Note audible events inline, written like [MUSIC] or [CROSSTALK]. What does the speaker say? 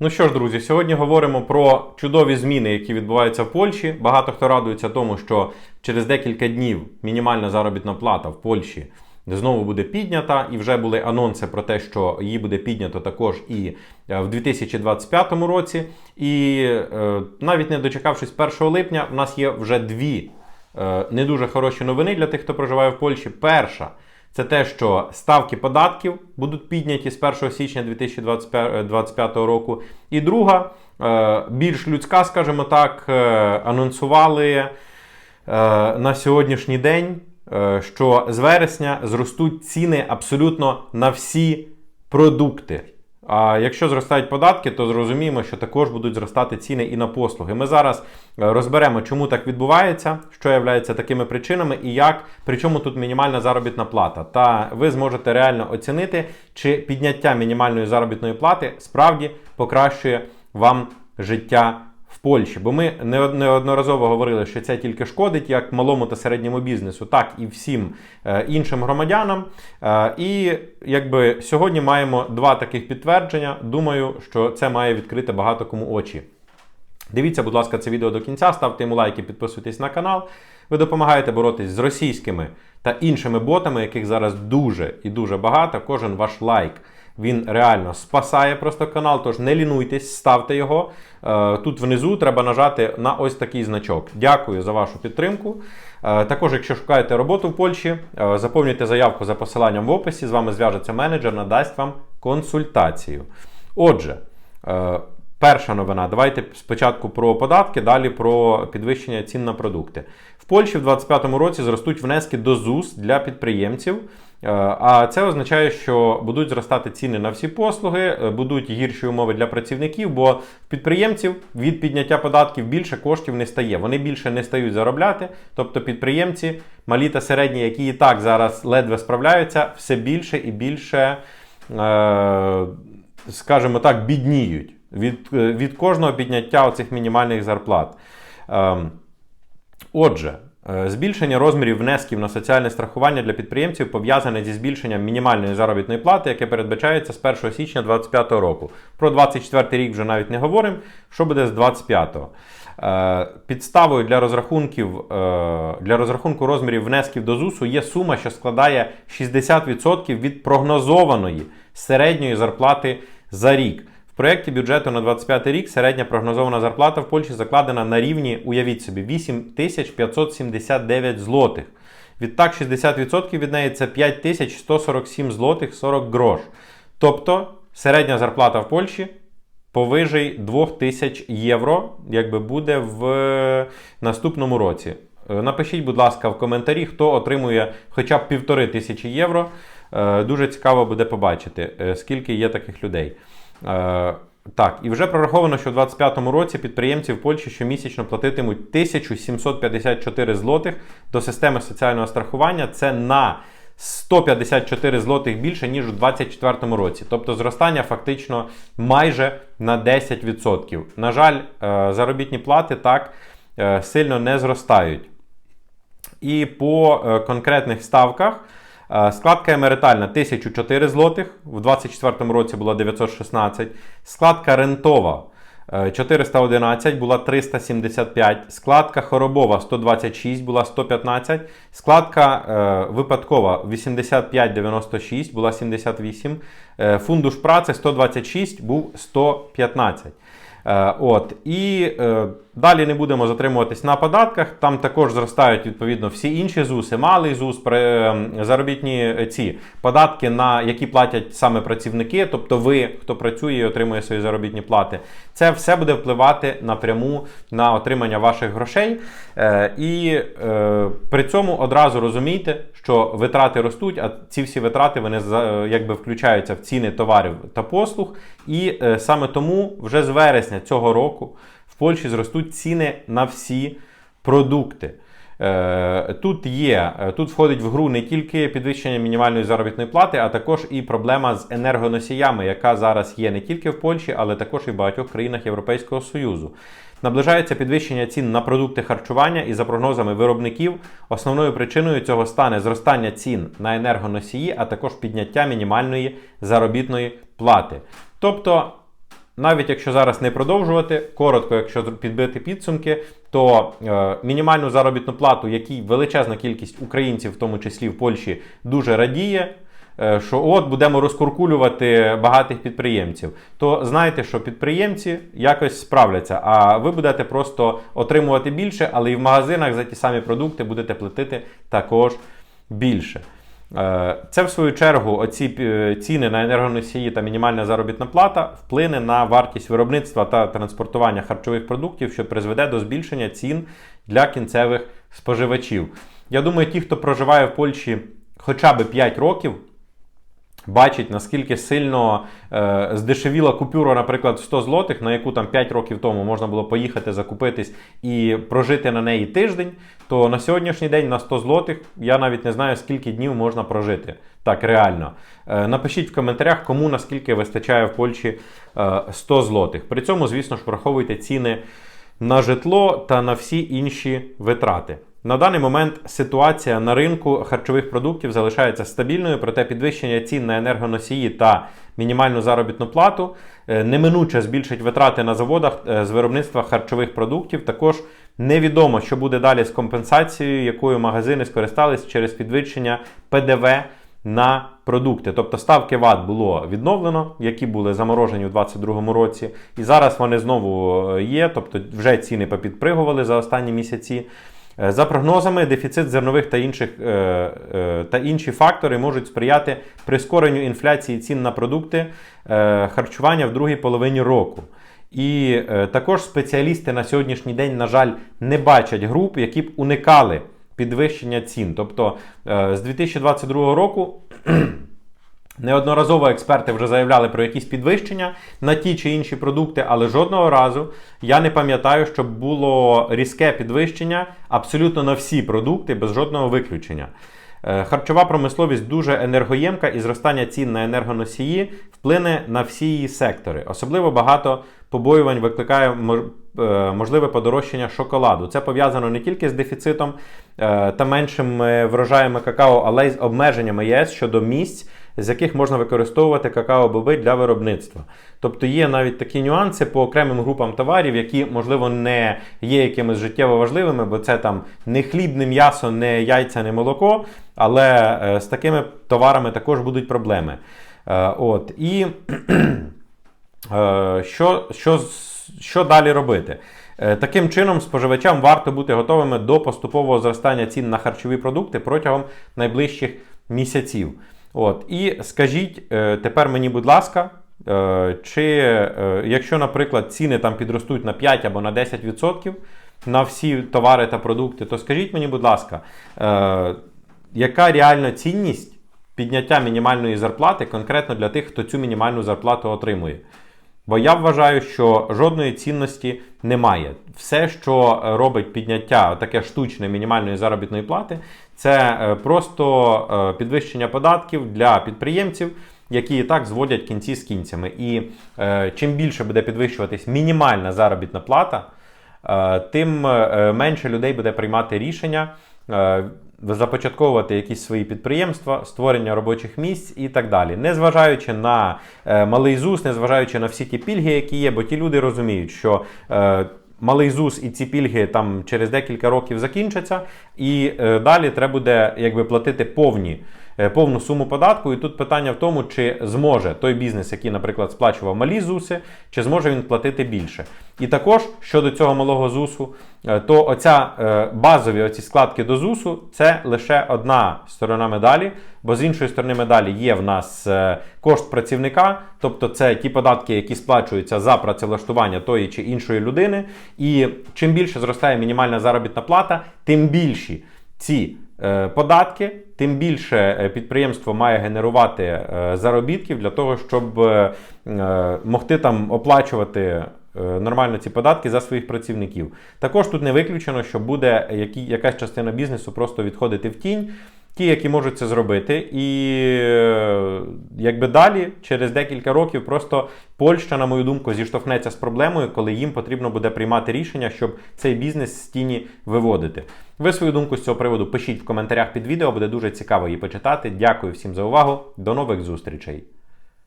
Ну що ж, друзі, сьогодні говоримо про чудові зміни, які відбуваються в Польщі. Багато хто радується тому, що через декілька днів мінімальна заробітна плата в Польщі знову буде піднята, і вже були анонси про те, що її буде піднято також і е, в 2025 році. І е, навіть не дочекавшись 1 липня, в нас є вже дві е, не дуже хороші новини для тих, хто проживає в Польщі. Перша. Це те, що ставки податків будуть підняті з 1 січня 2025 року. І друга, е, більш людська, скажімо так, е, анонсували е, на сьогоднішній день, е, що з вересня зростуть ціни абсолютно на всі продукти. А якщо зростають податки, то зрозуміємо, що також будуть зростати ціни і на послуги. Ми зараз е, розберемо, чому так відбувається, що є такими причинами і як, при чому тут мінімальна заробітна плата. Та ви зможете реально оцінити, чи підняття мінімальної заробітної плати справді покращує вам життя Польщі. Бо ми неодноразово говорили, що це тільки шкодить як малому та середньому бізнесу, так і всім е, іншим громадянам. Е, і якби сьогодні маємо два таких підтвердження. Думаю, що це має відкрити багато кому очі. Дивіться, будь ласка, це відео до кінця, ставте йому лайки, підписуйтесь на канал. Ви допомагаєте боротись з російськими та іншими ботами, яких зараз дуже і дуже багато. Кожен ваш лайк. Він реально спасає просто канал, тож не лінуйтесь, ставте його. Е, тут внизу треба нажати на ось такий значок. Дякую за вашу підтримку. Е, також, якщо шукаєте роботу в Польщі, е, заповнюйте заявку за посиланням в описі. З вами зв'яжеться менеджер, надасть вам консультацію. Отже, перша новина. Давайте спочатку про податки, далі про підвищення цін на продукти. В Польщі в 2025 році зростуть внески до ЗУС для підприємців. Е, а це означає, що будуть зростати ціни на всі послуги, е, будуть гірші умови для працівників, бо в підприємців від підняття податків більше коштів не стає. Вони більше не стають заробляти. Тобто підприємці, малі та середні, які і так зараз ледве справляються, все більше і більше, е, скажімо так, бідніють від, від кожного підняття оцих мінімальних зарплат. Ем, отже. Е, збільшення розмірів внесків на соціальне страхування для підприємців пов'язане зі збільшенням мінімальної заробітної плати, яке передбачається з 1 січня 2025 року. Про 2024 рік вже навіть не говоримо. Що буде з 2025-го? Е, підставою для розрахунків е, для розрахунку розмірів внесків до ЗУСу є сума, що складає 60% від прогнозованої середньої зарплати за рік проєкті бюджету на 25 рік середня прогнозована зарплата в Польщі закладена на рівні, уявіть собі, 8579 злотих. Відтак, 60% від неї це 5147 злотих 40 грош. Тобто середня зарплата в Польщі повижей 2000 євро, якби буде в наступному році. Е, напишіть, будь ласка, в коментарі, хто отримує хоча б півтори тисячі євро. Е, дуже цікаво буде побачити, е, скільки є таких людей. Е, так, і вже прораховано, що в 2025 році підприємці в Польщі щомісячно платитимуть 1754 злотих до системи соціального страхування. Це на 154 злотих більше, ніж у 2024 році. Тобто зростання фактично майже на 10%. На жаль, е, заробітні плати так е, сильно не зростають. І по конкретних ставках. Складка емеритальна 1004 злотих, в 2024 році була 916. Складка рентова 411 е, була 375. Складка хоробова 126 була 115. Складка е, випадкова 8596 була 78. Е, фундуш праці 126 був 115. Е, от. І далі не будемо затримуватись на податках. Там також зростають відповідно всі інші ЗУСи, малий ЗУС, ем, заробітні ці податки, на які платять саме працівники, тобто ви, хто працює і отримує свої заробітні плати. Це все буде впливати напряму на отримання ваших грошей. Е, і е, при цьому одразу розумійте, що витрати ростуть, а ці всі витрати вони якби включаються в ціни товарів та послуг. І е, саме тому вже з вересня цього року Польщі зростуть ціни на всі продукти. Е, тут є, е, тут входить в гру не тільки підвищення мінімальної заробітної плати, а також і проблема з енергоносіями, яка зараз є не тільки в Польщі, але також і в багатьох країнах Європейського Союзу. Наближається підвищення цін на продукти харчування, і за прогнозами виробників, основною причиною цього стане зростання цін на енергоносії, а також підняття мінімальної заробітної плати. Тобто навіть якщо зараз не продовжувати, коротко, якщо підбити підсумки, то е, мінімальну заробітну плату, якій величезна кількість українців, в тому числі в Польщі, дуже радіє. е, Що от будемо розкуркулювати багатих підприємців, то знайте, що підприємці якось справляться, а ви будете просто отримувати більше, але і в магазинах за ті самі продукти будете платити також більше. Е, Це, в свою чергу, оці е, ціни на енергоносії та мінімальна заробітна плата вплине на вартість виробництва та транспортування харчових продуктів, що призведе до збільшення цін для кінцевих споживачів. Я думаю, ті, хто проживає в Польщі хоча б 5 років, бачить, наскільки сильно е, здешевіла купюра, наприклад, 100 злотих, на яку там 5 років тому можна було поїхати закупитись і прожити на неї тиждень, то на сьогоднішній день на 100 злотих я навіть не знаю, скільки днів можна прожити. Так, реально. Е, напишіть в коментарях, кому наскільки вистачає в Польщі е, 100 злотих. При цьому, звісно ж, враховуйте ціни на житло та на всі інші витрати. На даний момент ситуація на ринку харчових продуктів залишається стабільною, проте підвищення цін на енергоносії та мінімальну заробітну плату е, неминуче збільшить витрати на заводах е, з виробництва харчових продуктів. Також невідомо, що буде далі з компенсацією, якою магазини скористались через підвищення ПДВ на продукти. Тобто ставки ВАТ було відновлено, які були заморожені у 2022 році, і зараз вони знову е, є, тобто вже ціни попідпригували за останні місяці. Е, За прогнозами, дефіцит зернових та інших е, е, та інші фактори можуть сприяти прискоренню інфляції цін на продукти харчування в другій половині року. І також спеціалісти на сьогоднішній день, на жаль, не бачать груп, які б уникали підвищення цін. Тобто з 2022 року. Неодноразово експерти вже заявляли про якісь підвищення на ті чи інші продукти, але жодного разу я не пам'ятаю, щоб було різке підвищення абсолютно на всі продукти без жодного виключення. Е, Харчова промисловість дуже енергоємка і зростання цін на енергоносії вплине на всі її сектори. Особливо багато побоювань викликає е, можливе подорожчання шоколаду. Це пов'язано не тільки з дефіцитом е, та меншими врожаями какао, але й з обмеженнями ЄС щодо місць, з яких можна використовувати какао-боби для виробництва. Тобто є навіть такі нюанси по окремим групам товарів, які, можливо, не є якимись життєво важливими, бо це там не хліб, не м'ясо, не яйця, не молоко. Але е, з такими товарами також будуть проблеми. Е, от. І [CLEARS THROAT] е, що, що, що далі робити? Таким чином, споживачам варто бути готовими до поступового зростання цін на харчові продукти протягом найближчих місяців. От. І скажіть е, тепер мені, будь ласка, е, чи е, якщо, наприклад, ціни там підростуть на 5 або на 10% на всі товари та продукти, то скажіть мені, будь ласка, яка реальна цінність підняття мінімальної зарплати конкретно для тих, хто цю мінімальну зарплату отримує? Бо я вважаю, що жодної цінності немає. Все, що робить підняття таке штучне мінімальної заробітної плати, це е, просто е, підвищення податків для підприємців, які і так зводять кінці з кінцями. І е, чим більше буде підвищуватись мінімальна заробітна плата, тим менше людей буде приймати рішення. Започатковувати якісь свої підприємства, створення робочих місць і так далі, незважаючи на е, малий ЗУС, незважаючи на всі ті пільги, які є, бо ті люди розуміють, що е, малий ЗУС і ці пільги там через декілька років закінчаться, і е, далі треба буде якби платити повні. Е, Повну суму податку, і тут питання в тому, чи зможе той бізнес, який, наприклад, сплачував малі ЗУСи, чи зможе він платити більше. І також щодо цього малого ЗУСу, е, то оця е, базові оці складки до ЗУСу це лише одна сторона медалі, бо з іншої сторони медалі є в нас кошт працівника, тобто це ті податки, які сплачуються за працевлаштування тої чи іншої людини. І чим більше зростає мінімальна заробітна плата, тим більші ці податки, тим більше е, підприємство має генерувати е, заробітків для того, щоб е, е, могти там оплачувати е, нормально ці податки за своїх працівників. Також тут не виключено, що буде якась частина бізнесу просто відходити в тінь. Ті, які можуть це зробити, і е, якби далі, через декілька років, просто Польща, на мою думку, зіштовхнеться з проблемою, коли їм потрібно буде приймати рішення, щоб цей бізнес з тіні виводити. Ви свою думку з цього приводу пишіть в коментарях під відео, буде дуже цікаво її почитати. Дякую всім за увагу. До нових зустрічей!